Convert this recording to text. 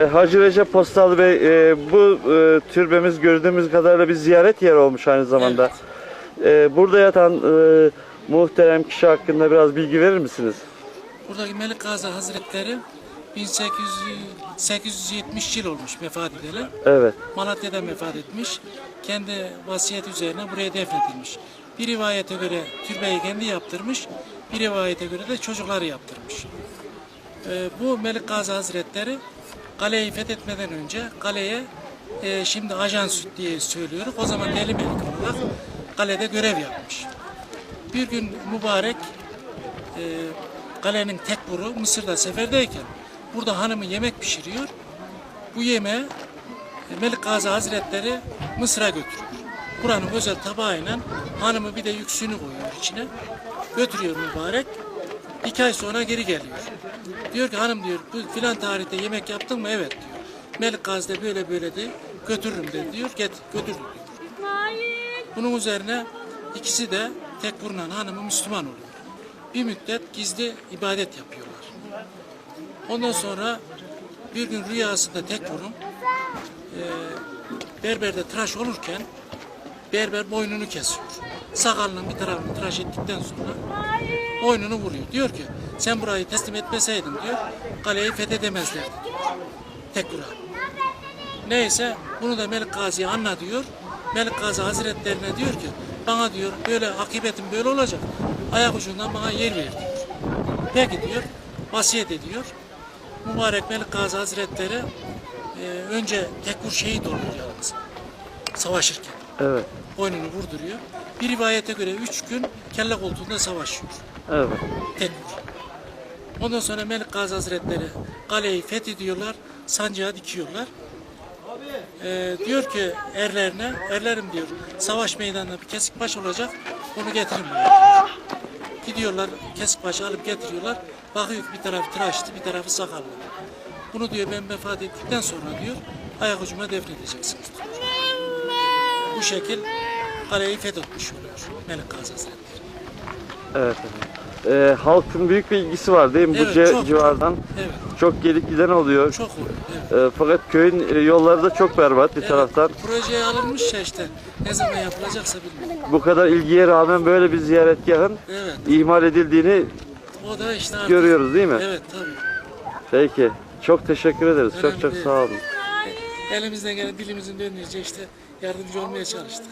E, Hacı Recep Postal Bey, e, bu e, türbemiz gördüğümüz kadarıyla bir ziyaret yeri olmuş aynı zamanda. E, burada yatan e, muhterem kişi hakkında biraz bilgi verir misiniz? Buradaki Melik Gazi Hazretleri 1800 870 yıl olmuş vefat edeli. Evet, Malatya'da vefat etmiş. Kendi vasiyet üzerine buraya defnedilmiş. Bir rivayete göre türbeyi kendi yaptırmış. Bir rivayete göre de çocukları yaptırmış. Ee, bu Melik Gazi Hazretleri kaleyi fethetmeden önce kaleye e, şimdi ajans diye söylüyoruz. O zaman Deli Melik olarak kalede görev yapmış. Bir gün mübarek e, kalenin tek buru Mısır'da seferdeyken burada hanımı yemek pişiriyor. Bu yemeği Melik Gazi Hazretleri Mısır'a götürüyor. Buranın özel tabağıyla hanımı bir de yüksünü koyuyor içine. Götürüyor mübarek. İki ay sonra geri geliyor. Diyor ki hanım diyor bu filan tarihte yemek yaptın mı? Evet diyor. Melik Gazi de böyle böyle de götürürüm dedi diyor. Get, götür diyor. Bunun üzerine ikisi de tek bulunan hanımı Müslüman oluyor. Bir müddet gizli ibadet yapıyorlar. Ondan sonra bir gün rüyasında tek burun e, berberde tıraş olurken berber boynunu kesiyor. Sakalının bir tarafını tıraş ettikten sonra boynunu vuruyor. Diyor ki sen burayı teslim etmeseydin diyor kaleyi fethedemezlerdi diyor. Tek bura. Neyse bunu da Melik Gazi'ye anla diyor. Melik Gazi Hazretlerine diyor ki bana diyor böyle akıbetin böyle olacak. Ayak ucundan bana yer ver diyor. Peki diyor vasiyet ediyor. Mübarek Melik Gazi Hazretleri e, önce tekvur şehit oluyor yalnız. Savaşırken. Evet, Boynunu vurduruyor. Bir rivayete göre üç gün kelle koltuğunda savaşıyor. evet. Tekvur. Ondan sonra Melik Gazi Hazretleri kaleyi fethediyorlar, sancağı dikiyorlar. Ee, diyor ki erlerine, erlerim diyor, savaş meydanında bir kesik baş olacak, onu getirin buraya. Gidiyorlar, kesik başı alıp getiriyorlar. Bakıyor ki bir tarafı tıraşlı, bir tarafı sakallı. Bunu diyor ben vefat ettikten sonra diyor, ayak ucuma defnedeceksiniz diyor. Bu şekil kaleyi fethetmiş oluyor Melik Gazi Hazretleri. Evet efendim. E, halkın büyük bir ilgisi var değil mi bu Evet, ce- çok. civardan? Evet, Çok gelip giden oluyor. çok oluyor. Evet. E, fakat köyün e, yolları da çok berbat bir taraftan. Projeye alınmış ya işte. Ne zaman yapılacaksa bilmiyorum. Bu kadar ilgiye rağmen böyle bir ziyaretgahın Evet. ihmal edildiğini O da işte artık. görüyoruz değil mi? Evet tabii. Peki. Çok teşekkür ederiz. Önemli çok çok değil. sağ olun. Elimizden gelen dilimizin döndüğünce işte yardımcı olmaya çalıştık.